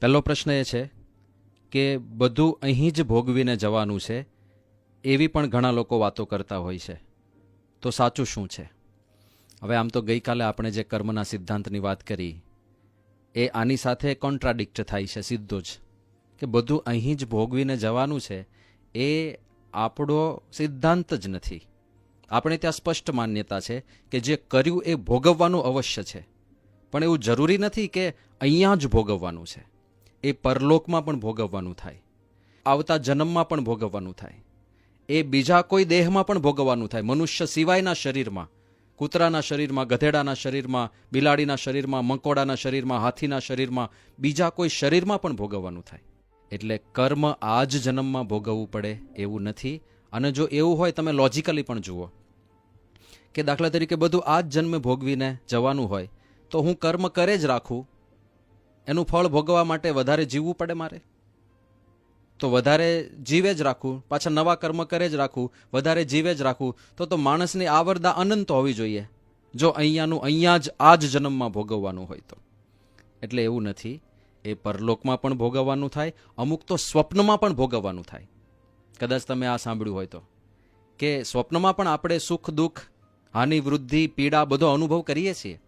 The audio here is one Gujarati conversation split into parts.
પહેલો પ્રશ્ન એ છે કે બધું અહીં જ ભોગવીને જવાનું છે, એવી પણ ઘણા લોકો વાતો કરતા હોય છે. તો સાચું શું છે? હવે આમ તો ગઈકાલે આપણે જે કર્મના સિદ્ધાંતની વાત કરી, એ આની સાથે કોન્ટ્રાડિક્ટ થાય છે સીધો જ. કે બધું અહીં જ ભોગવીને જવાનું છે, એ આપણો સિદ્ધાંત જ નથી. આપણે ત્યાં સ્પષ્ટ માન્યતા છે કે જે કર્યું એ ભોગવવાનું અવશ્ય છે. પણ એવું જરૂરી નથી કે અહીંયા જ ભોગવવાનું છે. એ પરલોકમાં પણ ભોગવવાનું થાય. આવતા જન્મમાં પણ ભોગવવાનું થાય. એ બીજા કોઈ દેહમાં પણ ભોગવવાનું થાય. મનુષ્ય સિવાયના શરીરમાં, કૂતરાના શરીરમાં, ગધેડાના શરીરમાં, બિલાડીના શરીરમાં, મંકોડાના શરીરમાં, હાથીના શરીરમાં, બીજા કોઈ શરીરમાં પણ ભોગવવાનું થાય. એટલે કર્મ આ જ જન્મમાં ભોગવવું પડે એવું નથી. અને જો એવું હોય તમે લોજિકલી પણ જુઓ કે દાખલા તરીકે બધું આ જ જન્મે ભોગવીને જવાનું હોય, તો હું કર્મ કરે જ રાખું એનું ફળ ભોગવવા માટે વધારે જીવવું પડે મારે? તો વધારે જીવે જ રાખું, પાછા નવા કર્મ કરે જ રાખું, વધારે જીવે જ રાખું, તો તો માણસની આવરદા અનંત હોવી જોઈએ. જો અહીંયાનું, અહીંયા જ, આ જ જન્મમાં ભોગવવાનું હોય તો. એટલે એવું નથી, એ પરલોકમાં પણ ભોગવવાનું થાય, અમુક તો સ્વપ્નમાં પણ ભોગવવાનું થાય. કદાચ તમે આ સાંભળ્યું હોય તો. કે સ્વપ્નમાં પણ આપણે સુખ, દુઃખ, હાનિ, વૃદ્ધિ, પીડા બધો અનુભવ કરીએ છીએ.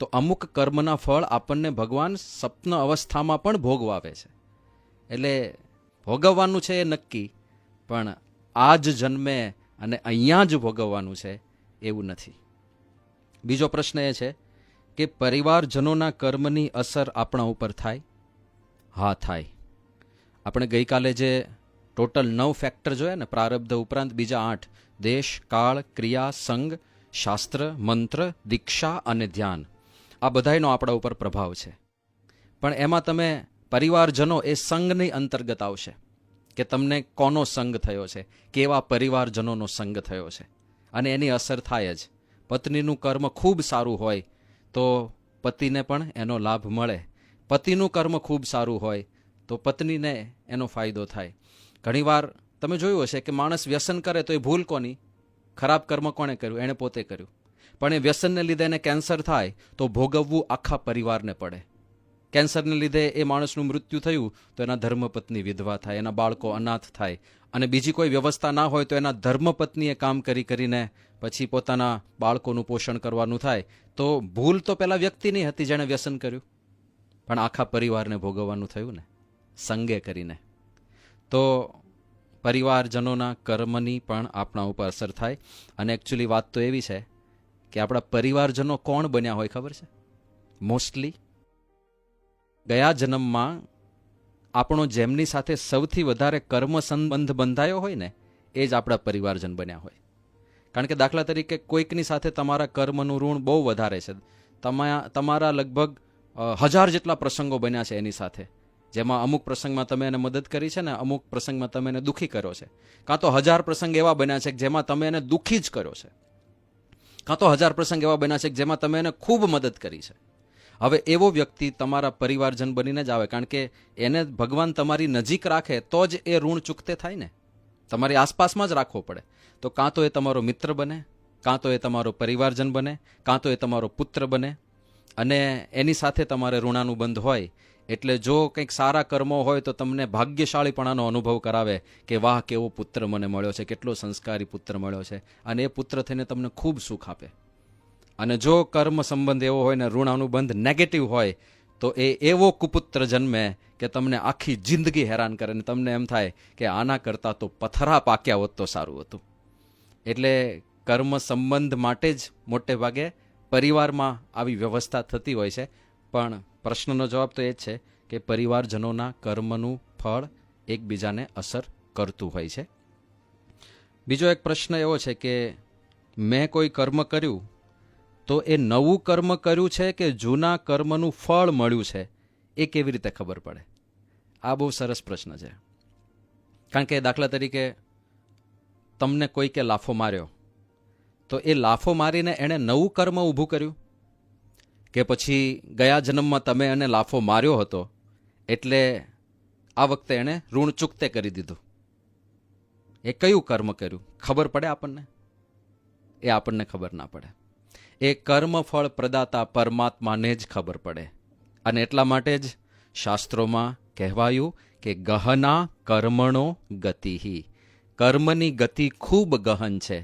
તો અમુક કર્મના ફળ આપણને ભગવાન સ્વપ્ન અવસ્થામાં પણ ભોગવાવે છે. એટલે ભોગવવાનું છે એ નક્કી, પણ આ જ જન્મે અને અહીંયા જ ભોગવવાનું છે એવું નથી. બીજો પ્રશ્ન એ છે કે પરિવારજનોના કર્મની અસર આપણા ઉપર થાય? હા, થાય. આપણે ગઈકાલે જે ટોટલ નવ ફેક્ટર જોયા ને, પ્રારબ્ધ ઉપરાંત બીજા આઠ, દેશ, કાળ, ક્રિયા, સંગ, શાસ્ત્ર, મંત્ર, દીક્ષા અને ધ્યાન. આ બધાયનો આપણા ઉપર પ્રભાવ છે. પણ એમાં તમે પરિવારજનો એ સંઘની અંતર્ગત આવશે કે તમને કોનો સંગ થયો છે, કેવા પરિવારજનોનો સંગ થયો છે. અને એની અસર થાય જ. પત્નીનું કર્મ ખૂબ સારું હોય તો પતિને પણ એનો લાભ મળે. પતિનું કર્મ ખૂબ સારું હોય તો પત્નીને એનો ફાયદો થાય. ઘણીવાર તમે જોયું હશે કે માણસ વ્યસન કરે તો એ ભૂલ કોની? ખરાબ કર્મ કોણે કર્યું? એણે પોતે કર્યું. પણ એ વ્યસનને લીધે એને કેન્સર થાય, તો ભોગવવું આખા પરિવારને પડે. કેન્સરને લીધે એ માણસનું મૃત્યુ થયું, તો એના ધર્મપત્ની વિધવા થાય, એના બાળકો અનાથ થાય. અને બીજી કોઈ વ્યવસ્થા ના હોય તો એના ધર્મપત્નીએ કામ કરી કરીને પછી પોતાના બાળકોનું પોષણ કરવાનું થાય. તો ભૂલ તો પેલા વ્યક્તિની હતી જેણે વ્યસન કર્યું. પણ આખા પરિવારને ભોગવવાનું થયું ને, સંગે કરીને. તો પરિવારજનોના કર્મની પણ આપણા ઉપર અસર થાય. અને એકચ્યુઅલી વાત તો એવી છે કે આપણા પરિવારજનો કોણ બન્યા હોય ખબર છે? મોસ્ટલી ગયા જન્મમાં આપણો જેમની સાથે સૌથી વધારે કર્મ સંબંધ બંધાયો હોય ને, એ જ આપણા પરિવારજન બન્યા હોય. કારણ કે દાખલા તરીકે કોઈકની સાથે તમારા કર્મનું ઋણ બહુ વધારે છે. તમા તમારા લગભગ હજાર જેટલા પ્રસંગો બન્યા છે એની સાથે. જેમાં અમુક પ્રસંગમાં તમે એને મદદ કરી છે ને, અમુક પ્રસંગમાં તમે એને દુઃખી કર્યો છે. કાં તો હજાર પ્રસંગ એવા બન્યા છે જેમાં તમે એને દુઃખી જ કર્યો છે. કાં તો હજાર પ્રસંગ એવા બન્યા છે કે જેમાં તમે એને ખૂબ મદદ કરી છે. હવે એવો વ્યક્તિ તમારા પરિવારજન બનીને જ આવે, કારણ કે એને ભગવાન તમારી નજીક રાખે તો જ એ ઋણ ચૂકતે થાય ને. તમારી આસપાસમાં જ રાખવો પડે. તો કાં તો એ તમારો મિત્ર બને, કાં તો એ તમારો પરિવારજન બને, કાં તો એ તમારો પુત્ર બને. અને એની સાથે તમારે ઋણાનુબંધ હોય એટલે જો કંઈક સારા કર્મો હોય તો તમને ભાગ્યશાળીપણાનો અનુભવ કરાવે કે વાહ, કેવો પુત્ર મને મળ્યો છે, કેટલો સંસ્કારી પુત્ર મળ્યો છે. અને એ પુત્ર થઈને તમને ખૂબ સુખ આપે. અને જો કર્મ સંબંધ એવો હોય ને, ઋણ અનુબંધ નેગેટિવ હોય, તો એ એવો કુપુત્ર જન્મે કે તમને આખી જિંદગી હેરાન કરે. ને તમને એમ થાય કે આના કરતાં તો પથરા પાક્યા હોત તો સારું હતું. એટલે કર્મ સંબંધ માટે જ મોટે ભાગે પરિવારમાં આવી વ્યવસ્થા થતી હોય છે. પણ પ્રશ્નનો જવાબ તો એ છે કે પરિવારજનોના કર્મનું ફળ એકબીજાને અસર કરતું હોય છે. બીજો એક પ્રશ્ન એવો છે કે મેં કોઈ કર્મ કર્યું? તો એ નવું કર્મ કર્યું છે કે જૂના કર્મનું ફળ મળ્યું છે? એ કેવી રીતે ખબર પડે? આ બહુ સરસ પ્રશ્ન છે. કારણ કે દાખલા તરીકે તમને કોઈકે લાફો માર્યો, તો એ લાફો મારીને એણે નવું કર્મ ઊભું કર્યું? કે પછી ગયા જન્મમાં તમે એને લાફો માર્યો હતો, એટલે આ વખતે એણે ઋણ ચૂકતે કરી દીધું. એ કયું કર્મ કર્યું? ખબર પડે આપણને? એ આપણને ખબર ના પડે. એ કર્મફળ પ્રદાતા પરમાત્માને જ ખબર પડે. અને એટલા માટે જ શાસ્ત્રોમાં કહેવાયું કે ગહના કર્મણો ગતિ કર્મની ગતિ ખૂબ ગહન છે.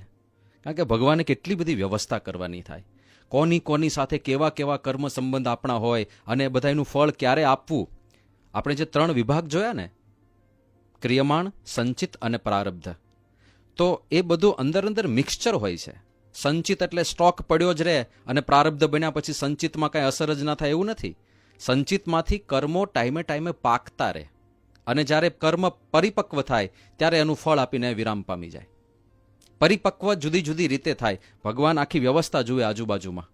કારણ કે ભગવાને કેટલી બધી વ્યવસ્થા કરવાની થાય. કોની કોની સાથે કેવા કેવા કર્મ સંબંધ આપણા હોય અને બધાનું ફળ ક્યારે આપવું? આપણે જે ત્રણ વિભાગ જોયા ને, ક્રિયમાણ, સંચિત અને પ્રારબ્ધ. તો એ બધું અંદર અંદર મિક્સચર હોય છે. સંચિત એટલે સ્ટોક પડ્યો જ રહે અને પ્રારબ્ધ બન્યા પછી સંચિતમાં કાંઈ અસર જ ના થાય એવું નથી. સંચિતમાંથી કર્મો ટાઈમે ટાઈમે પાકતા રહે. અને જ્યારે કર્મ પરિપક્વ થાય, ત્યારે એનું ફળ આપીને વિરામ પામી જાય. પરિપક્વ જુદી જુદી રીતે થાય. ભગવાન આખી વ્યવસ્થા જુએ આજુબાજુમાં.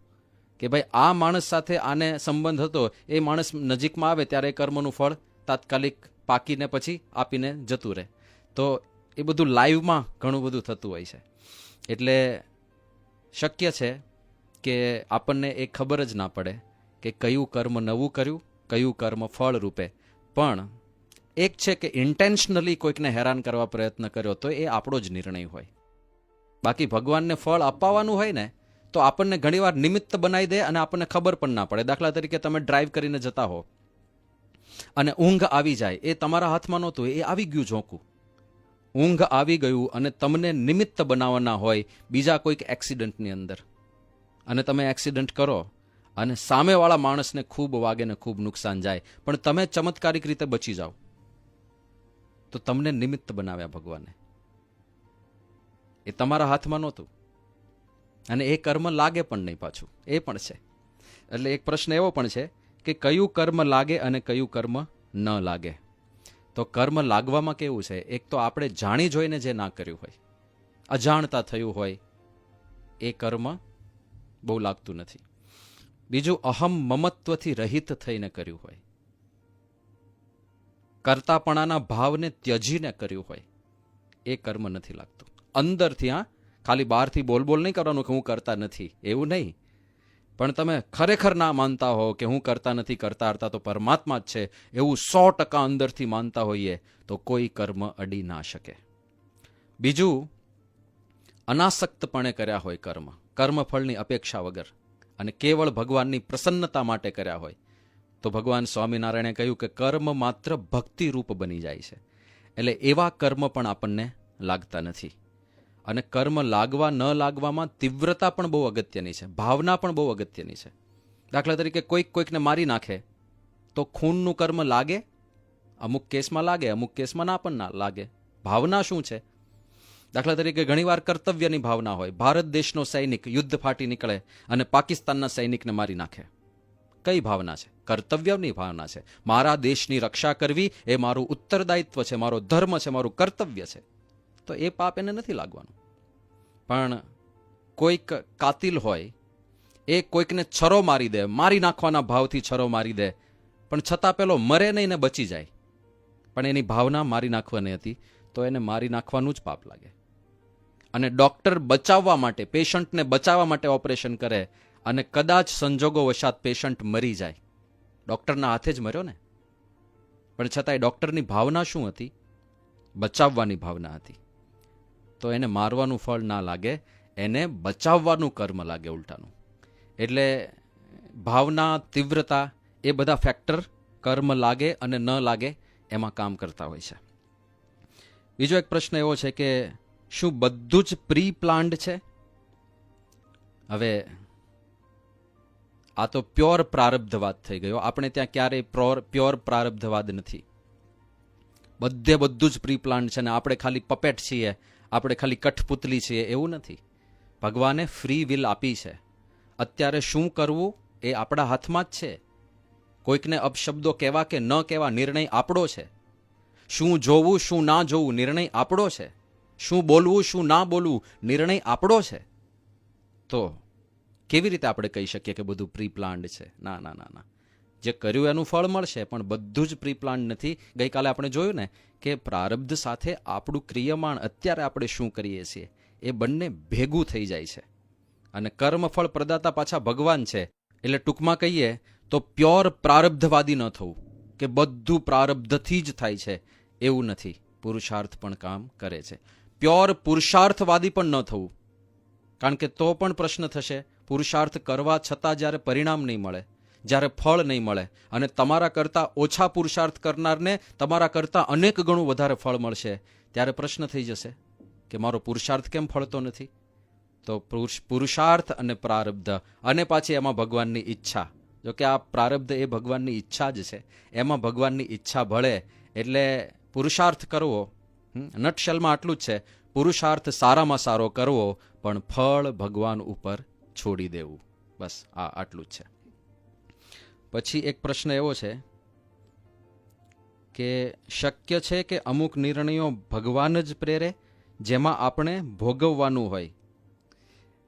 કે ભાઈ, આ માણસ સાથે આને સંબંધ હતો, એ માણસ નજીકમાં આવે ત્યારે કર્મનું ફળ તાત્કાલિક પાકીને પછી આપીને જતું રહે. તો એ બધું લાઈવમાં ઘણું બધું થતું હોય છે. એટલે શક્ય છે કે આપણને એ ખબર જ ના પડે કે કયું કર્મ નવું કર્યું, કયું કર્મ ફળ રૂપે પણ એક છે કે ઇન્ટેન્શનલી કોઈકને હેરાન કરવા પ્રયત્ન કર્યો તો એ આપણો જ નિર્ણય હોય. બાકી ભગવાનને ફળ અપાવવાનું હોય ને, તો આપણને ઘણીવાર નિમિત્ત બનાવી દે અને આપણને ખબર પણ ના પડે. દાખલા તરીકે તમે ડ્રાઈવ કરીને જતા હો અને ઊંઘ આવી જાય, એ તમારા હાથમાં નહોતું, એ આવી ગયું ઝોંકું. ઊંઘ આવી ગયું અને તમને નિમિત્ત બનાવવાના હોય બીજા કોઈક એક્સિડન્ટની અંદર. અને તમે એક્સિડન્ટ કરો અને સામેવાળા માણસને ખૂબ વાગે ને ખૂબ નુકસાન જાય, પણ તમે ચમત્કારિક રીતે બચી જાઓ. તો તમને નિમિત્ત બનાવ્યા ભગવાને. એ તમારા હાથમાં નહોતું. અને એ કર્મ લાગે પણ નહીં પાછું. એ પણ છે. એટલે એક પ્રશ્ન એવો પણ છે કે કયું કર્મ લાગે અને કયું કર્મ ન લાગે? તો કર્મ લાગવામાં કેવું છે? એક તો આપણે જાણી જોઈને જે ના કર્યું હોય, અજાણતા થયું હોય, એ કર્મ બહુ લાગતું નથી. બીજું અહમ મમત્વથી રહિત થઈને કર્યું હોય, કરતાપણાના ભાવને ત્યજીને કર્યું હોય, એ કર્મ નથી લાગતું. અંદરથી, હા? ખાલી બહારથી બોલ બોલ નહીં કરવાનું કે હું કરતા નથી. એવું નહીં. પણ તમે ખરેખર ના માનતા હો કે હું કરતા નથી, કરતા હરતા તો પરમાત્મા જ છે. એવું સો ટકા અંદરથી માનતા હોઈએ તો કોઈ કર્મ અડી ના શકે. બીજું, અનાસક્તપણે કર્યા હોય કર્મ. કર્મફળની અપેક્ષા વગર અને કેવળ ભગવાનની પ્રસન્નતા માટે કર્યા હોય તો ભગવાન સ્વામિનારાયણે કહ્યું કે કર્મ માત્ર ભક્તિરૂપ બની જાય છે. એટલે એવા કર્મ પણ આપણને લાગતા નથી. અને કર્મ લાગવા ન લાગવામાં તીવ્રતા પણ બહુ અગત્યની છે. ભાવના પણ બહુ અગત્યની છે. દાખલા તરીકે કોઈક કોઈકને મારી નાખે તો ખૂનનું કર્મ લાગે, અમુક કેસમાં લાગે, અમુક કેસમાં ના પણ ના લાગે. ભાવના શું છે? દાખલા તરીકે ઘણીવાર કર્તવ્યની ભાવના હોય. ભારત દેશનો સૈનિક યુદ્ધ ફાટી નીકળે અને પાકિસ્તાનના સૈનિકને મારી નાખે. કઈ ભાવના છે? કર્તવ્યની ભાવના છે. મારા દેશની રક્ષા કરવી એ મારું ઉત્તરદાયિત્વ છે, મારો ધર્મ છે, મારું કર્તવ્ય છે. તો એ પાપ એને નથી લાગવાનું. પણ કોઈક કાતિલ હોય, એ કોઈકને છરો મારી દે, મારી નાખવાના ભાવથી છરો મારી દે, પણ છતાં પેલો મરે નહીં ને બચી જાય, પણ એની ભાવના મારી નાખવાની હતી, તો એને મારી નાખવાનું જ પાપ લાગે. અને ડૉક્ટર બચાવવા માટે, પેશન્ટને બચાવવા માટે ઓપરેશન કરે અને કદાચ સંજોગો વશાત પેશન્ટ મરી જાય. ડૉક્ટરના હાથે જ મર્યો ને? પણ છતાંય ડૉક્ટરની ભાવના શું હતી? બચાવવાની ભાવના હતી. તો એને મારવાનું ફળ ના લાગે, એને બચાવવાનું કર્મ લાગે ઉલટાનું. એટલે ભાવના, તીવ્રતા એ બધા ફેક્ટર કર્મ લાગે અને ન લાગે એમાં કામ કરતા હોય છે. બીજો એક પ્રશ્ન એવો છે કે શું બધું જ પ્રી પ્લાન્ડ છે? હવે આ તો પ્યોર પ્રારબ્ધવાદ થઈ ગયો. આપણે ત્યાં ક્યારેય પ્યોર પ્યોર પ્રારબ્ધવાદ નથી. બધે બધું જ પ્રી પ્લાન્ડ છે ને આપણે ખાલી પપેટ છીએ. આપણે ખાલી કઠપુતલી છીએ, એવું નથી. ભગવાને ફ્રી વિલ આપી છે. અત્યારે શું કરવું એ આપણા હાથમાં જ છે. કોઈકને અપશબ્દો કહેવા કે ન કહેવા નિર્ણય આપણો છે. શું જોવું, શું ના જોવું નિર્ણય આપણો છે. શું બોલવું, શું ના બોલવું નિર્ણય આપણો છે. તો કેવી રીતે આપણે કહી શકીએ કે બધું પ્રી પ્લાન્ડ છે? ના ના ના ના. જે કર્યું એનું ફળ મળશે, પણ બધું જ પ્રી નથી. ગઈકાલે આપણે જોયું ને કે પ્રારબ્ધ સાથે આપણું ક્રિયમાણ અત્યારે આપણે શું કરીએ છીએ, એ બંને ભેગું થઈ જાય છે. અને કર્મફળ પ્રદાતા પાછા ભગવાન છે. એટલે ટૂંકમાં કહીએ તો પ્યોર પ્રારબ્ધવાદી ન થવું, કે બધું પ્રારબ્ધથી જ થાય છે, એવું નથી. પુરુષાર્થ પણ કામ કરે છે. પ્યોર પુરુષાર્થવાદી પણ ન થવું, કારણ કે તો પણ પ્રશ્ન થશે. પુરુષાર્થ કરવા છતાં જ્યારે પરિણામ નહીં મળે જ્યારે ફળ નહીં મળે અને તમારા કરતાં ઓછા પુરુષાર્થ કરનારને તમારા કરતાં અનેક ગણું વધારે ફળ મળશે, ત્યારે પ્રશ્ન થઈ જશે કે મારો પુરુષાર્થ કેમ ફળતો નથી? તો પુરુષ, પુરુષાર્થ અને પ્રારબ્ધ, અને પાછી એમાં ભગવાનની ઈચ્છા. જો કે આ પ્રારબ્ધ એ ભગવાનની ઈચ્છા જ છે. એમાં ભગવાનની ઈચ્છા ભળે એટલે પુરુષાર્થ કરવો નટશેલમાં આટલું જ છે. પુરુષાર્થ સારામાં સારો કરવો, પણ ફળ ભગવાન ઉપર છોડી દેવું. બસ, આ આટલું જ છે. પછી એક પ્રશ્ન એવો છે કે શક્ય છે કે અમુક નિર્ણયો ભગવાન જ પ્રેરે, જેમાં આપણે ભોગવવાનું હોય?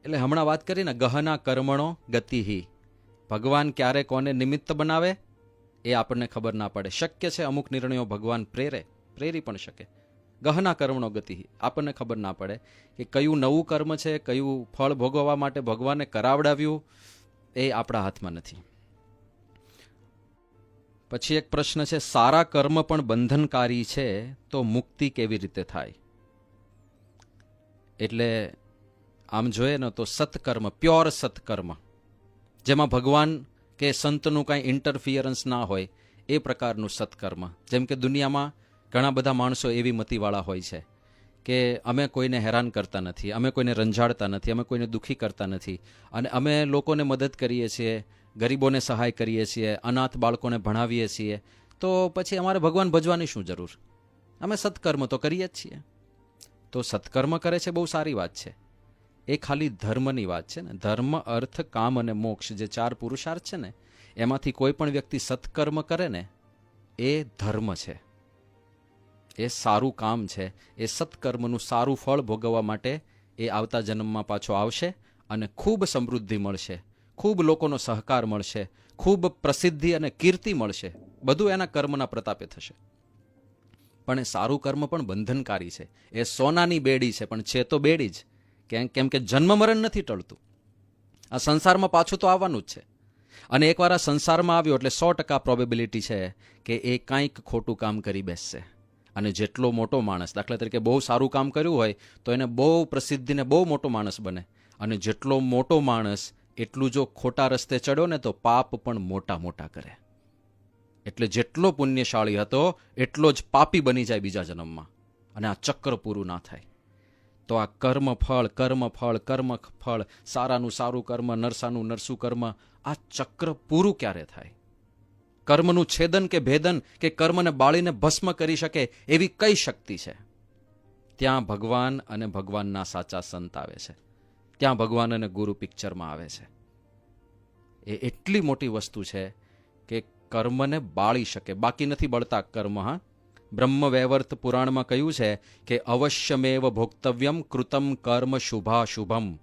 એટલે હમણાં વાત કરીને ગહના કર્મણો ગતિહી. ભગવાન ક્યારે કોને નિમિત્ત બનાવે? એ આપણને ખબર ના પડે. શક્ય છે અમુક નિર્ણયો ભગવાન પ્રેરે? પ્રેરી પણ શકે. ગહના કર્મણો ગતિહી. આપણને ખબર ના પડે કે કયું નવું કર્મ છે, કયું ફળ ભોગવવા માટે ભગવાને કરાવડાવ્યું, એ આપણા હાથમાં નથી. પછી એક પ્રશ્ન છે, સારા કર્મ પણ બંધનકારી છે, તો મુક્તિ કેવી રીતે થાય? એટલે આમ જોઈએ ને તો સત્કર્મ, પ્યોર સત્કર્મ, જેમાં ભગવાન કે સંતનું કાંઈ ઇન્ટરફિયરન્સ ના હોય, એ પ્રકારનું સત્કર્મ. જેમ કે દુનિયામાં ઘણા બધા માણસો એવી મતિવાળા હોય છે કે અમે કોઈને હેરાન કરતા નથી, અમે કોઈને રંજાડતા નથી, અમે કોઈને દુઃખી કરતા નથી, અને અમે લોકોને મદદ કરીએ છીએ ગરીબોને સહાય કરીએ છીએ, અનાથ બાળકોને ભણાવીએ છીએ, તો પછી અમારે ભગવાન ભજવાની શું જરૂર? અમે સત્કર્મ તો કરીએ જ છીએ. તો સત્કર્મ કરે છે બહુ સારી વાત છે. એ ખાલી ધર્મની વાત છે ને. ધર્મ, અર્થ, કામ અને મોક્ષ જે ચાર પુરુષાર્થ છે ને, એમાંથી કોઈ પણ વ્યક્તિ સત્કર્મ કરે ને, એ ધર્મ છે. એ સારું કામ છે. એ સત્કર્મનું સારું ફળ ભોગવવા માટે એ આવતા જન્મમાં પાછો આવશે અને ખૂબ સમૃદ્ધિ મળશે. ખૂબ લોકોનો સહકાર મળશે, ખૂબ પ્રસિદ્ધિ અને કીર્તિ મળશે. બધું એના કર્મના પ્રતાપે થશે. પણ એ સારું કર્મ પણ બંધનકારી છે. એ સોનાની બેડી છે, પણ છે તો બેડી જ. કેમ કેમ કે જન્મ મરણ નથી ટળતું. આ સંસારમાં પાછું તો આવવાનું જ છે. અને એકવાર આ સંસારમાં આવ્યો એટલે સો ટકા પ્રોબેબિલિટી છે કે એ કાંઈક ખોટું કામ કરી બેસશે. અને જેટલો મોટો માણસ, દાખલા તરીકે બહુ સારું કામ કર્યું હોય, તો એને બહુ પ્રસિદ્ધિને બહુ મોટો માણસ બને. અને જેટલો મોટો માણસ એટલું જો ખોટા રસ્તે ચડ્યો ને તો પાપ પણ મોટા મોટા કરે. એટલે જેટલો પુણ્યશાળી હતો, એટલો જ પાપી બની જાય બીજા જન્મમાં. અને આ ચક્ર પૂરું ના થાય. તો આ કર્મ ફળ કર્મ ફળ કર્મ ફળ સારાનું સારું કર્મ, નરસાનું નરસું કર્મ, આ ચક્ર પૂરું ક્યારે થાય? કર્મનું છેદન કે ભેદન કે કર્મને બાળીને ભસ્મ કરી શકે એવી કઈ શક્તિ છે? ત્યાં ભગવાન અને ભગવાનના સાચા સંત આવે છે. ત્યાં ભગવાન અને ગુરુ પિક્ચરમાં આવે છે. એ એટલી મોટી વસ્તુ છે કે કર્મને બાળી શકે. બાકી નથી બળતા કર્મ, હા. બ્રહ્મ વૈવર્ત પુરાણમાં કહ્યું છે કે અવશ્યમેવ ભોક્તવ્યમ કૃતમ કર્મ શુભાશુભમ.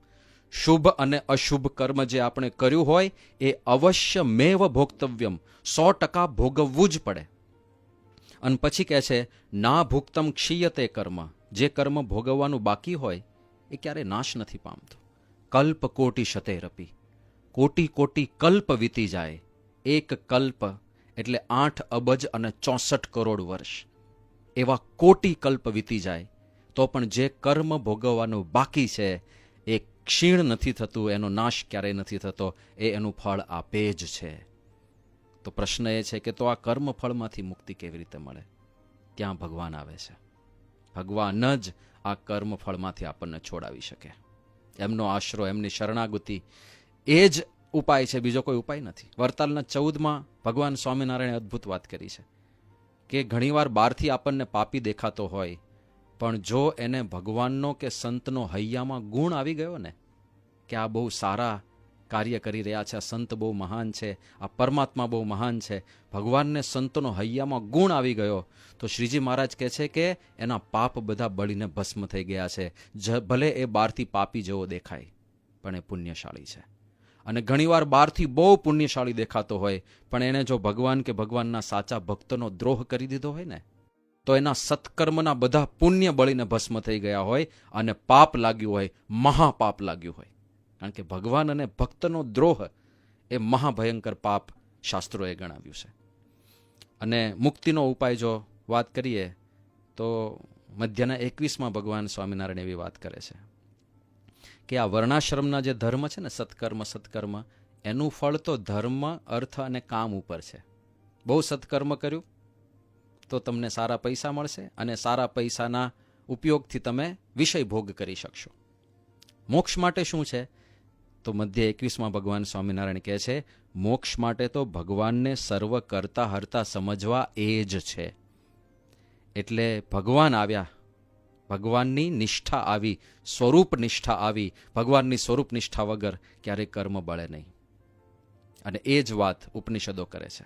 શુભ અને અશુભ કર્મ જે આપણે કર્યું હોય એ અવશ્યમેવ ભોક્તવ્યમ. સો ટકા ભોગવવું જ પડે. અને પછી કહે છે, ના ભુક્તમ ક્ષીયતે કર્મ. જે કર્મ ભોગવવાનું બાકી હોય એ ક્યારે નાશ નથી પામતું. કલ્પ કોટી શતેરપી કોટી કોટી કલ્પ વીતી જાય. એક કલ્પ એટલે આઠ અબજ અને ચોસઠ કરોડ વર્ષ. એવા કોટી કલ્પ વીતી જાય, તો પણ જે કર્મ ભોગવવાનું બાકી છે, એ ક્ષીણ નથી થતું, એનો નાશ ક્યારેય નથી થતો, એ એનું ફળ આપે જ છે. તો પ્રશ્ન એ છે કે તો આ કર્મ ફળમાંથી મુક્તિ કેવી રીતે મળે? ત્યાં ભગવાન આવે છે? ભગવાન જ આ કર્મ ફળમાંથી આપણને છોડાવી શકે. એમનો આશરો, એમની શરણાગતિ. એ જ ઉપાય છે, બીજો કોઈ ઉપાય નથી. વરતાલના ચૌદમાં ભગવાન સ્વામિનારાયણે અદ્ભુત વાત કરી છે કે ઘણીવાર બહારથી આપણને પાપી દેખાતો હોય, પણ જો એને ભગવાનનો કે સંતનો હૈયામાં ગુણ આવી ગયો ને, કે આ બહુ સારા કાર્ય કરી રહ્યા છે. આ સંત બહુ મહાન છે. આ પરમાત્મા બહુ મહાન છે. ભગવાનને સંતનો હૈયામાં ગુણ આવી ગયો. તો શ્રીજી મહારાજ કહે છે કે એના પાપ બધા બળીને ભસ્મ થઈ ગયા છે. ભલે એ બહારથી પાપી જેવો દેખાય, પણ એ પુણ્યશાળી છે. અને ઘણીવાર બહારથી બહુ પુણ્યશાળી દેખાતો હોય, પણ એણે જો ભગવાન કે ભગવાનના સાચા ભક્તનો દ્રોહ કરી દીધો હોય ને, તો એના સત્કર્મના બધા પુણ્ય બળીને ભસ્મ થઈ ગયા હોય અને પાપ લાગ્યું હોય, મહાપાપ લાગ્યું હોય. કારણ કે ભગવાન અને ભક્તનો દ્રોહ એ મહાભયંકર પાપ શાસ્ત્રોએ ગણાવ્યું છે. અને મુક્તિનો ઉપાય જો વાત કરીએ, તો મધ્યના એકવીસમાં ભગવાન સ્વામિનારાયણ એવી વાત કરે છે કે આ વર્ણાશ્રમના જે ધર્મ છે ને, સત્કર્મ સત્કર્મ, એનું ફળ તો ધર્મ, અર્થ અને કામ ઉપર છે. બહુ સત્કર્મ કર્યું, તો તમને સારા પૈસા મળશે અને સારા પૈસાના ઉપયોગથી તમે વિષય ભોગ કરી શકશો. મોક્ષ માટે શું છે? તો મધ્ય એકવીસમાં ભગવાન સ્વામિનારાયણ કહે છે, મોક્ષ માટે તો ભગવાનને સર્વ કરતા હરતા સમજવા એ જ છે. એટલે ભગવાન આવ્યા, ભગવાનની નિષ્ઠા આવી, સ્વરૂપ નિષ્ઠા આવી, ભગવાનની સ્વરૂપ નિષ્ઠા વગર ક્યારેય કર્મ બળે નહીં. અને એ જ વાત ઉપનિષદો કરે છે.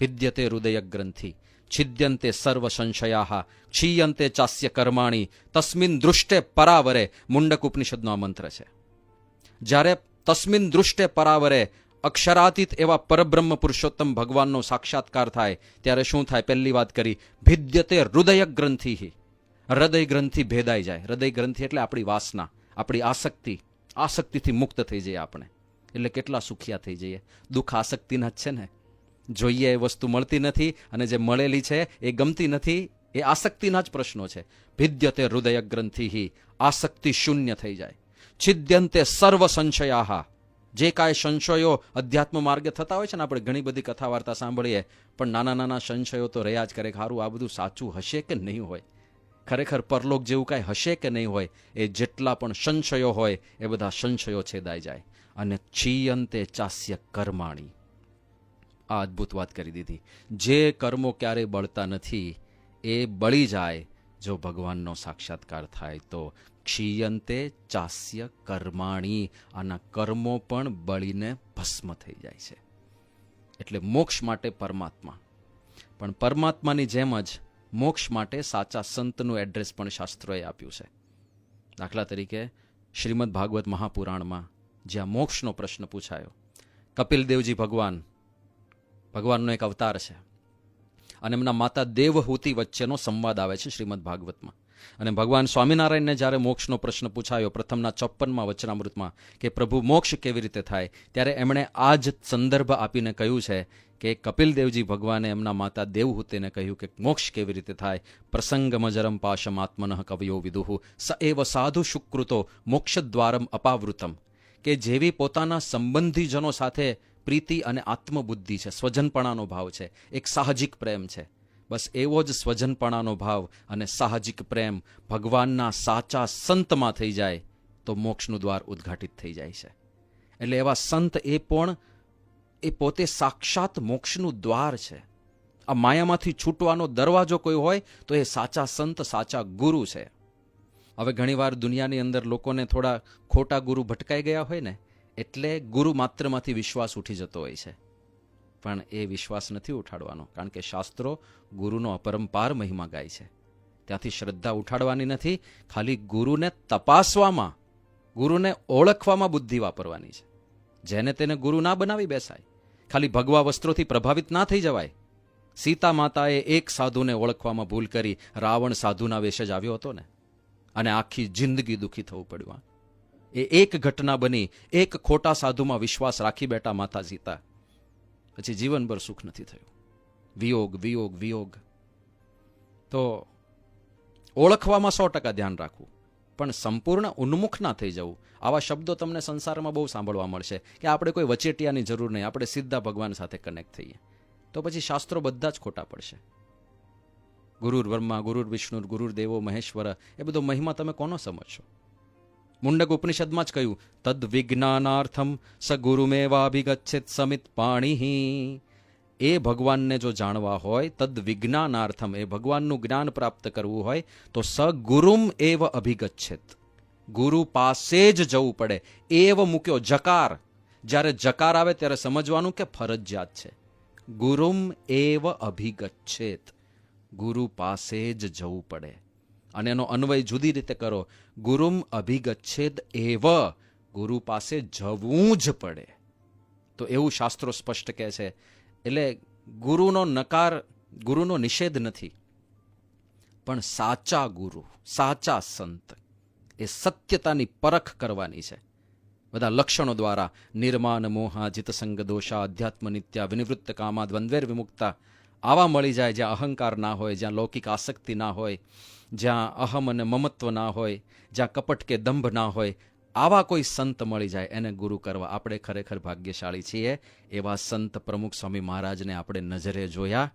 ભિદ્યતે હૃદય ગ્રંથિ છિદ્યંતે સર્વ સંશયા, ક્ષીયંતે ચાસ્ય કર્માણી, તસ્મિન દૃષ્ટે પરાવરે મુંડક ઉપનિષદનો આ મંત્ર છે. જ્યારે તસ્મિન દૃષ્ટે પરાવરે અક્ષરાતીત એવા પરબ્રહ્મ પુરુષોત્તમ ભગવાનનો સાક્ષાત્કાર થાય, ત્યારે શું થાય? પહેલી વાત કરી ભિદ્યતે હૃદય ગ્રંથિ હૃદય ગ્રંથિ ભેદાઈ જાય. હૃદય ગ્રંથિ એટલે આપણી વાસના, આપણી આસક્તિ. આસક્તિથી મુક્ત થઈ જઈએ આપણે. એટલે કેટલા સુખિયા થઈ જઈએ. દુઃખ આસક્તિના જ છે ને. જોઈએ એ વસ્તુ મળતી નથી અને જે મળેલી છે એ ગમતી નથી, એ આસક્તિના જ પ્રશ્નો છે. ભિદ્યતે હૃદય ગ્રંથિ આસક્તિ શૂન્ય થઈ જાય. છિદ્યંતે સર્વ સંશયાહા જે કાંઈ સંશયો અધ્યાત્મ માર્ગે થતા હોય છે ને, આપણે ઘણી બધી કથા વાર્તા સાંભળીએ, પણ નાના નાના સંશયો તો રહ્યા જ કરે સારું આ બધું સાચું હશે કે નહીં હોય? ખરેખર પરલોક જેવું કાંઈ હશે કે નહીં હોય? એ જેટલા પણ સંશયો હોય, એ બધા સંશયો છેદાઈ જાય. અને છીયંતે ચાસ્ય કર્માણી. આ અદ્ભુત વાત કરી દીધી. જે કર્મો ક્યારેય બળતા નથી, એ બળી જાય જો ભગવાનનો સાક્ષાત્કાર થાય તો. ક્ષીયંતે ચાસ્ય કર્માણી. આના કર્મો પણ બળીને ભસ્મ થઈ જાય છે. એટલે મોક્ષ માટે પરમાત્મા. પણ પરમાત્માની જેમ જ મોક્ષ માટે સાચા સંતનું એડ્રેસ પણ શાસ્ત્રોએ આપ્યું છે. દાખલા તરીકે શ્રીમદ ભાગવત મહાપુરાણમાં જ્યાં મોક્ષનો પ્રશ્ન પૂછાયો કપિલ દેવજી ભગવાન, ભગવાનનો એક અવતાર છે. અને એમના માતા દેવહૂતિ વચ્ચેનો સંવાદ આવે છે શ્રીમદ ભાગવતમાં. અને ભગવાન સ્વામિનારાયણને જ્યારે મોક્ષનો પ્રશ્ન પૂછાયો પ્રથમના ચોપ્પનમાં વચનામૃતમાં કે પ્રભુ મોક્ષ કેવી રીતે થાય, ત્યારે એમણે આ જ સંદર્ભ આપીને કહ્યું છે કે કપિલદેવજી ભગવાને એમના માતા દેવહૂતેને કહ્યું કે મોક્ષ કેવી રીતે થાય? પ્રસંગમજરમ પાશમાત્મન કવિઓ વિદુહુ, સ એવ સાધુ શુક્રુતો મોક્ષદ્વારમ અપાવૃતમ, કે જેવી પોતાના સંબંધીજનો સાથે પ્રીતિ અને આત્મબુદ્ધિ છે, સ્વજનપણાનો ભાવ છે, એક સાહજિક પ્રેમ છે. બસ એવો જ સ્વજનપણાનો ભાવ અને સાહજિક પ્રેમ ભગવાનના સાચા સંતમાં થઈ જાય તો મોક્ષનું દ્વાર ઉદ્ઘાટિત થઈ જાય છે. એટલે એવા સંત એ પણ, એ પોતે સાક્ષાત મોક્ષનું દ્વાર છે. આ માયામાંથી છૂટવાનો દરવાજો કોઈ હોય તો એ સાચા સંત, સાચા ગુરુ છે. હવે ઘણીવાર દુનિયાની અંદર લોકોને થોડા ખોટા ગુરુ ભટકાઈ ગયા હોય ને, એટલે ગુરુ માત્રમાંથી વિશ્વાસ ઉઠી જતો હોય છે. પણ એ વિશ્વાસ નથી ઉઠાડવાનો. કારણ કે શાસ્ત્રો ગુરુનો અપરંપાર મહિમા ગાય છે. ત્યાંથી શ્રદ્ધા ઉઠાડવાની નથી, ખાલી ગુરુને તપાસવામાં, ગુરુને ઓળખવામાં બુદ્ધિ વાપરવાની છે. જેને તેને ગુરુ ના બનાવી બેસાય. ખાલી ભગવા વસ્ત્રોથી પ્રભાવિત ના થઈ જવાય. સીતા માતાએ એક સાધુને ઓળખવામાં ભૂલ કરી, રાવણ સાધુના વેશે જ આવ્યો હતો ને. અને આખી જિંદગી દુઃખી થવું પડ્યું એ એક ઘટના બની, એક ખોટા સાધુમાં વિશ્વાસ રાખી બેઠા માતા સીતા. પછી જીવનભર સુખ નથી થયું. વિયોગ વિયોગ વિયોગ. તો ઓળખવામાં સો ટકા ધ્યાન રાખવું. પણ સંપૂર્ણ ઉન્મુખ ના થઈ જવું. આવા શબ્દો તમને સંસારમાં બહુ સાંભળવા મળશે કે આપણે કોઈ વચેટિયાની જરૂર નહીં, આપણે સીધા ભગવાન સાથે કનેક્ટ થઈએ. તો પછી શાસ્ત્રો બધા જ ખોટા પડશે. ગુરુર બ્રહ્મા, ગુરુર વિષ્ણુ ગુરુર દેવો મહેશ્વર, એ બધો મહિમા તમે કોનો સમજશો? મુંડક ઉપનિષદમાં જ કહ્યું તદ વિજ્ઞાનાર્થમ સ ગુરુમેવાભિગચ્છિત સમિત પાણી. એ ભગવાનને જો જાણવા હોય તદ વિજ્ઞાનાર્થમ એ ભગવાનનું જ્ઞાન પ્રાપ્ત કરવું હોય, તો સ ગુરુમ એવ અભિગચ્છેત. ગુરુ પાસે જ જવું પડે. એવ મૂક્યો જકાર. જ્યારે જકાર આવે ત્યારે સમજવાનું કે ફરજિયાત છે. ગુરુમ એવ અભિગચ્છેત. ગુરુ પાસે જ જવું પડે. અને એનો અન્વય જુદી રીતે કરો. ગુરુમ અભિગચ્છેદ એવ. ગુરુ પાસે જવું જ પડે. તો એવું શાસ્ત્રો સ્પષ્ટ કહે છે. એટલે ગુરુનો નકાર, ગુરુનો નિષેધ નથી. પણ સાચા ગુરુ, સાચા સંત એ સત્યતાની પરખ કરવાની છે. બધા લક્ષણો દ્વારા નિર્માણ મોહા જીતસંગ દોષા અધ્યાત્મ નિત્યા વિનિવૃત્ત કામા દ્વંદ્વેર વિમુક્તા આવા મળી જાય જ્યાં અહંકાર ના હોય, જ્યાં લૌકિક આસક્તિ ના હોય. જ્યાં અહમ અને મમત્વ ના હોય, જ્યાં કપટ કે દંભ ના હોય, આવા કોઈ સંત મળી જાય એને ગુરુ કરવા. આપણે ખરેખર ભાગ્યશાળી છીએ. એવા સંત પ્રમુખ સ્વામી મહારાજને આપણે નજરે જોયા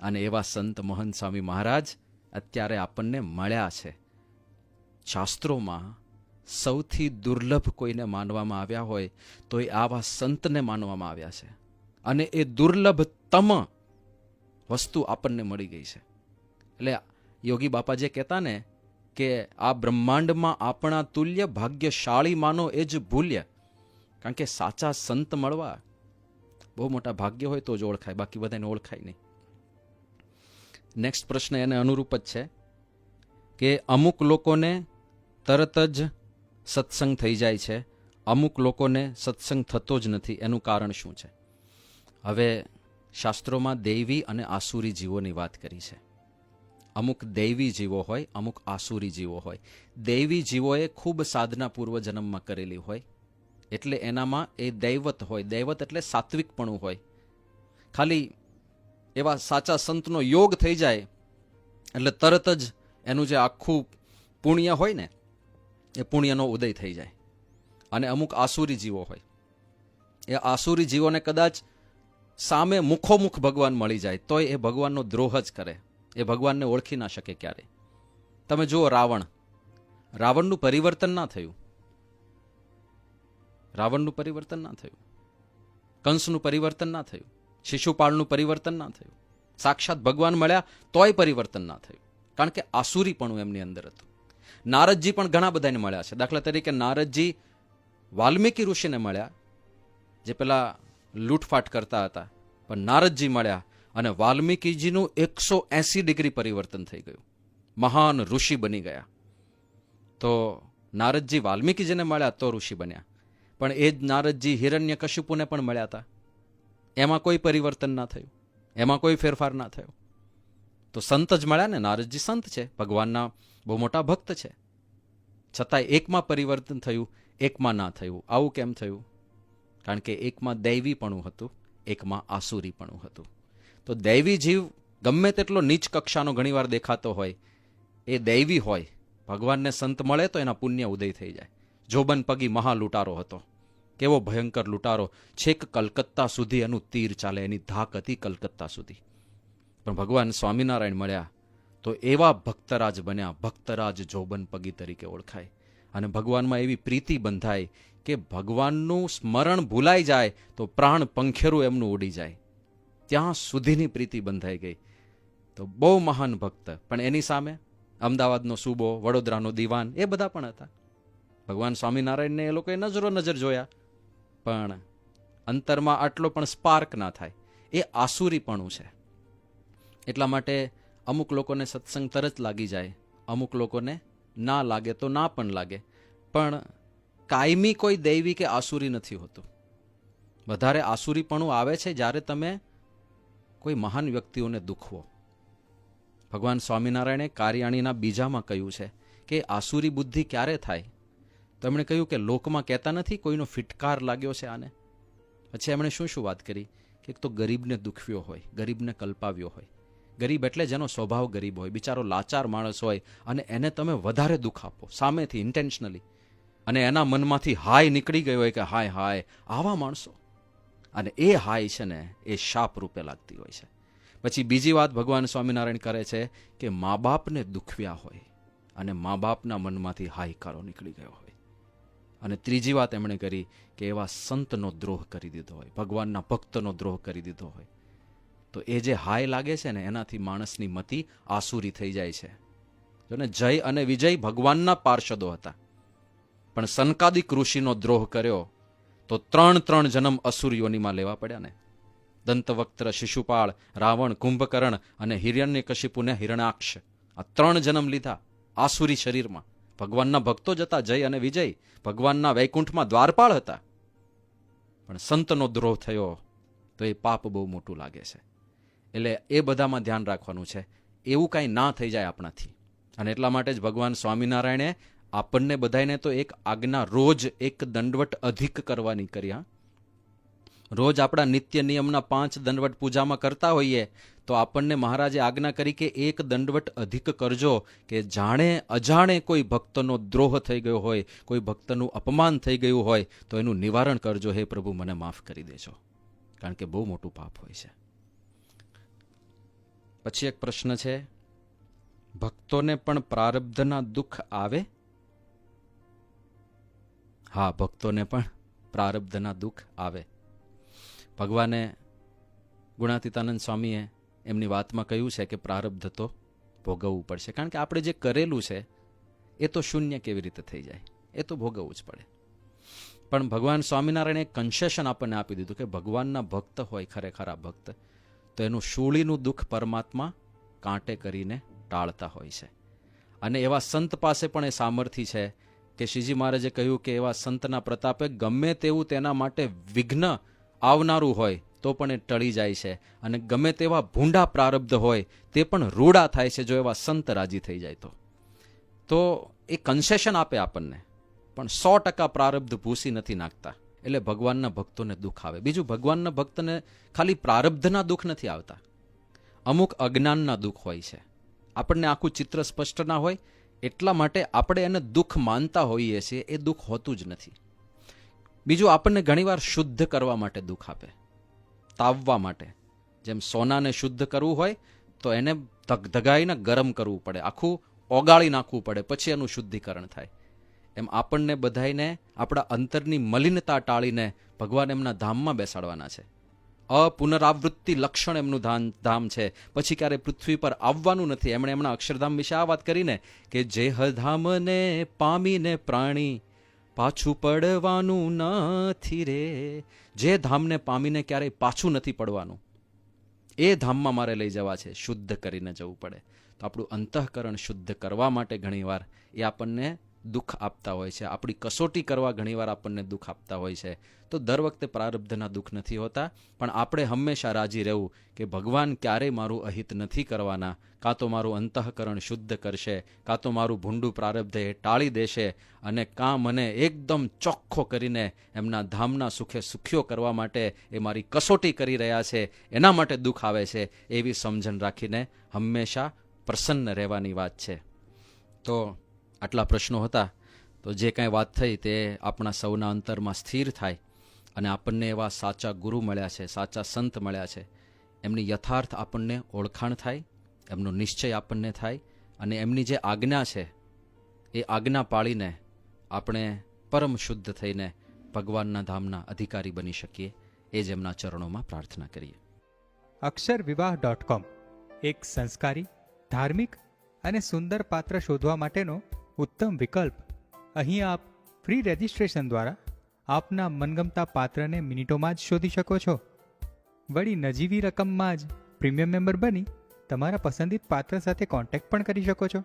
અને એવા સંત મહંત સ્વામી મહારાજ અત્યારે આપણને મળ્યા છે. શાસ્ત્રોમાં સૌથી દુર્લભ કોઈને માનવામાં આવ્યા હોય તો એ આવા સંતને માનવામાં આવ્યા છે. અને એ દુર્લભતમ વસ્તુ આપણને મળી ગઈ છે. એટલે યોગી બાપા જે કહેતા ને કે આ બ્રહ્માંડમાં આપણા તુલ્ય ભાગ્યશાળી માનો એ જ ભૂલ્ય. કારણ કે સાચા સંત મળવા બહુ મોટા ભાગ્ય હોય તો જ ઓળખાય, બાકી બધાને ઓળખાય નહીં. નેક્સ્ટ પ્રશ્ન એને અનુરૂપ જ છે કે અમુક લોકોને તરત જ સત્સંગ થઈ જાય છે, અમુક લોકોને સત્સંગ થતો જ નથી, એનું કારણ શું છે? હવે શાસ્ત્રોમાં દૈવી અને આસુરી જીવોની વાત કરી છે. અમુક દૈવી જીવો હોય, અમુક આસુરી જીવો હોય. દૈવી જીવોએ ખૂબ સાધના પૂર્વ જન્મમાં કરેલી હોય. એટલે એનામાં એ દૈવત હોય. દૈવત એટલે સાત્વિકપણું હોય. ખાલી એવા સાચા સંતનો યોગ થઈ જાય, એટલે તરત જ એનું જે આખું પુણ્ય હોય ને, એ પુણ્યનો ઉદય થઈ જાય. અને અમુક આસુરી જીવો હોય. એ આસુરી જીવોને કદાચ સામે મુખોમુખ ભગવાન મળી જાય, તોય એ ભગવાનનો દ્રોહ જ કરે. એ ભગવાનને ઓળખી ના શકે ક્યારે. તમે જુઓ રાવણ. રાવણનું પરિવર્તન ના થયું. રાવણનું પરિવર્તન ના થયું. કંસનું પરિવર્તન ના થયું. શિશુપાળનું પરિવર્તન ના થયું. સાક્ષાત ભગવાન મળ્યા તોય પરિવર્તન ના થયું. કારણ કે આસુરીપણું એમની અંદર હતું. નારદજી પણ ઘણા બધાને મળ્યા છે. દાખલા તરીકે નારદજી વાલ્મીકી ઋષિને મળ્યા, જે પેલા લૂંટફાટ કરતા હતા. પણ નારદજી મળ્યા અને વાલ્મીકીજીનું એકસો એસી ડિગ્રી પરિવર્તન થઈ ગયું. મહાન ઋષિ બની ગયા. તો નારદજી વાલ્મીકીજીને મળ્યા તો ઋષિ બન્યા. પણ એ જ નારદજી હિરણ્ય કશ્યપુને પણ મળ્યા હતા. એમાં કોઈ પરિવર્તન ના થયું. એમાં કોઈ ફેરફાર ના થયો. તો સંત જ મળ્યા ને, નારદજી સંત છે. ભગવાનના બહુ મોટા ભક્ત છે. છતાંય એકમાં પરિવર્તન થયું, એકમાં ના થયું. આવું કેમ થયું? કારણ કે એકમાં દૈવીપણું હતું, એકમાં આસુરીપણું હતું. તો દૈવી જીવ ગમે તેટલો નીચ કક્ષાનો ઘણીવાર દેખાતો હોય, એ દૈવી હોય, ભગવાનને સંત મળે તો એના પુણ્ય ઉદય થઈ જાય. જોબન પગી મહા લૂંટારો હતો. કેવો ભયંકર લૂંટારો. છેક કલકત્તા સુધી એનું તીર ચાલે, એની ધાક હતી કલકત્તા સુધી. પણ ભગવાન સ્વામિનારાયણ મળ્યા તો એવા ભક્તરાજ બન્યા, ભક્તરાજ જોબન પગી તરીકે ઓળખાય. અને ભગવાનમાં એવી પ્રીતિ બંધાય કે ભગવાનનું સ્મરણ ભૂલાઈ જાય તો પ્રાણ પંખેરું એમનું ઉડી જાય. ત્યાં સુધીની પ્રીતિ બંધાઈ ગઈ. તો બહુ મહાન ભક્ત. પણ એની સામે અમદાવાદનો સુબો, વડોદરાનો દીવાન, એ બધા પણ હતા. ભગવાન સ્વામિનારાયણને એ લોકોએ નજરો નજર જોયા. પણ અંતરમાં આટલો પણ સ્પાર્ક ના થાય. એ આસુરીપણું છે. એટલા માટે અમુક લોકોને સત્સંગ તરત લાગી જાય. અમુક લોકોને ના લાગે તો ના પણ લાગે. પણ કાયમી કોઈ દૈવી કે આસુરી નથી હોતું. વધારે આસુરીપણું આવે છે જ્યારે તમે કોઈ મહાન વ્યક્તિઓને દુખવો. ભગવાન સ્વામિનારાયણે કાર્યાણીના બીજામાં કહ્યું છે કે આસુરી બુદ્ધિ ક્યારે થાય? તેમણે કહ્યું કે લોકમાં કહેતા નથી કોઈનો ફિટકાર લાગ્યો છે આને. પછી એમણે શું શું વાત કરી? કે એક તો ગરીબને દુખવ્યો હોય, ગરીબને કલ્પાવ્યો હોય. ગરીબ એટલે જેનો સ્વભાવ ગરીબ હોય, બિચારો લાચાર માણસ હોય અને એને તમે વધારે દુઃખ આપો, સામેથી ઇન્ટેન્શનલી અને એના મનમાંથી હાય નીકળી ગયો હોય કે હાય હાય, આવા માણસો. અને એ હાય છે ને, એ શાપ રૂપે લાગતી હોય છે. પછી બીજી વાત ભગવાન સ્વામિનારાયણ કરે છે કે મા બાપને દુખવ્યા હોય અને મા બાપના મનમાંથી હાયકારો નીકળી ગયો હોય. અને ત્રીજી વાત એમણે કરી કે એવા સંતનો દ્રોહ કરી દીધો હોય, ભગવાનના ભક્તનો દ્રોહ કરી દીધો હોય. તો એ જે હાય લાગે છે ને, એનાથી માણસની મતિ આસુરી થઈ જાય છે. જોને જય અને વિજય ભગવાનના પાર્ષદો હતા. પણ સનકાદિક ઋષિનો દ્રોહ કર્યો તો ત્રણ ત્રણ જન્મ અસુરીઓનીમાં લેવા પડ્યા ને. દંતવક્ત્ર, શિશુપાળ, રાવણ, કુંભકર્ણ અને હિરણ્ય કશિપુને હિરણાક્ષ. આ ત્રણ જન્મ લીધા આસુરી શરીરમાં. ભગવાનના ભક્તો જ હતા જય અને વિજય. ભગવાનના વૈકુંઠમાં દ્વારપાળ હતા. પણ સંતનો દ્રોહ થયો તો એ પાપ બહુ મોટું લાગે છે. એટલે એ બધામાં ધ્યાન રાખવાનું છે. એવું કાંઈ ના થઈ જાય આપણાથી. અને એટલા માટે જ ભગવાન સ્વામિનારાયણે આપણને બધાને તો એક આજ્ઞા રોજ એક દંડવટ અધિક કરવાની કર્યા રોજ આપણા નિત્ય નિયમના પાંચ દંડવટ પૂજામાં કરતા હોઈએ, તો આપણને મહારાજે આજ્ઞા કરી કે એક દંડવટ અધિક કરજો, કે જાણે અજાણે કોઈ ભક્તનો દ્રોહ થઈ ગયો હોય, કોઈ ભક્તનું અપમાન થઈ ગયું હોય, તો એનું નિવારણ કરજો. હે પ્રભુ, મને માફ કરી દેજો. કારણ કે બહુ મોટું પાપ હોય છે. પછી એક પ્રશ્ન છે, ભક્તોને પણ પ્રારબ્ધના દુઃખ આવે? હા, ભક્તોને પણ પ્રારબ્ધના દુઃખ આવે. ભગવાને ગુણાતીતાનંદ સ્વામીએ એમની વાતમાં કહ્યું છે કે પ્રારબ્ધ તો ભોગવવું પડશે. કારણ કે આપણે જે કરેલું છે, એ તો શૂન્ય કેવી રીતે થઈ જાય? એ તો ભોગવવું જ પડે. પણ ભગવાન સ્વામિનારાયણે કન્સેશન આપણને આપી દીધું કે ભગવાનના ભક્ત હોય, ખરેખર આ ભક્ત, તો એનું શૂળીનું દુઃખ પરમાત્મા કાંટે કરીને ટાળતા હોય છે. અને એવા સંત પાસે પણ એ સામર્થ્ય છે કે શ્રીજી મહારાજે કહ્યું કે એવા સંતના પ્રતાપે ગમે તેવું તેના માટે વિઘ્ન આવનારું હોય તો પણ એ ટળી જાય છે. અને ગમે તેવા ભૂંડા પ્રારબ્ધ હોય તે પણ રૂડા થાય છે જો એવા સંત રાજી થઈ જાય તો. તો એ કન્સેશન આપે આપણને. પણ સો ટકા પ્રારબ્ધ ભૂસી નથી નાખતા. એટલે ભગવાનના ભક્તોને દુઃખ આવે. બીજું ભગવાનના ભક્તને ખાલી પ્રારબ્ધના દુઃખ નથી આવતા. અમુક અજ્ઞાનના દુઃખ હોય છે. આપણને આખું ચિત્ર સ્પષ્ટ ના હોય એટલા માટે આપણે એને દુઃખ માનતા હોઈએ છીએ, એ દુઃખ હોતું જ નથી. બીજું, આપણને ઘણીવાર શુદ્ધ કરવા માટે દુઃખ આપે. તાવવા માટે. જેમ સોનાને શુદ્ધ કરવું હોય, તો એને ધગધગાઈને ગરમ કરવું પડે. આખું ઓગાળી નાખવું પડે, પછી એનું શુદ્ધિકરણ થાય. એમ આપણને બધાઈને આપણા અંતરની મલિનતા ટાળીને ભગવાન એમના ધામમાં બેસાડવાના છે. અપુનરાવૃત્તિ લક્ષણ એમનું ધામ ધામ છે. પછી ક્યારે પૃથ્વી પર આવવાનું નથી. એમણે એમના અક્ષરધામ વિશે આ વાત કરીને કે જે હધામને પામીને પ્રાણી પાછું પડવાનું નથી રે. જે ધામને પામીને ક્યારેય પાછું નથી પડવાનું, એ ધામમાં મારે લઈ જવા છે. શુદ્ધ કરીને જવું પડે. તો આપણું અંતઃકરણ શુદ્ધ કરવા માટે ઘણીવાર એ આપણને દુઃખ આપતા હોય છે. આપણી કસોટી કરવા ઘણીવાર આપણને દુઃખ આપતા હોય છે. તો દર વખતે પ્રારબ્ધના દુઃખ નથી હોતા, પણ આપણે હંમેશા રાજી રહેવું કે ભગવાન ક્યારેય મારું અહિત નથી કરવાના. કાં તો મારું અંતઃકરણ શુદ્ધ કરશે, કાં તો મારું ભૂંડું પ્રારબ્ધ એ ટાળી દેશે અને કાં મને એકદમ ચોખ્ખો કરીને એમના ધામના સુખે સુખ્યો કરવા માટે એ મારી કસોટી કરી રહ્યા છે. એના માટે દુઃખ આવે છે. એવી સમજણ રાખીને હંમેશા પ્રસન્ન રહેવાની વાત છે. તો આટલા પ્રશ્નો હતા, તો જે કાંઈ વાત થઈ તે આપણા સૌના અંતરમાં સ્થિર થાય અને આપણને એવા સાચા ગુરુ મળ્યા છે, સાચા સંત મળ્યા છે. એમની યથાર્થ આપણને ઓળખાણ થાય, એમનો નિશ્ચય આપણને થાય અને એમની જે આજ્ઞા છે, એ આજ્ઞા પાળીને આપણે પરમ શુદ્ધ થઈને ભગવાનના ધામના અધિકારી બની શકીએ, એ જ એમના ચરણોમાં પ્રાર્થના કરીએ. અક્ષર વિવાહ ડોટ કોમ એક સંસ્કારી, ધાર્મિક અને સુંદર પાત્ર શોધવા માટેનો ઉત્તમ વિકલ્પ. અહીં આપ ફ્રી રજિસ્ટ્રેશન દ્વારા આપના મનગમતા પાત્રને મિનિટોમાં જ શોધી શકો છો. વળી નજીવી રકમમાં જ પ્રીમિયમ મેમ્બર બની તમારા પસંદિત પાત્ર સાથે કોન્ટેક્ટ પણ કરી શકો છો.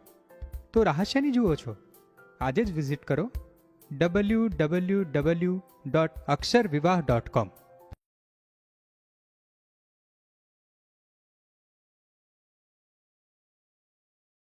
તો રહસ્યની જુઓ છો. આજે જ વિઝિટ કરો W W W dot Akshar Vivah dot com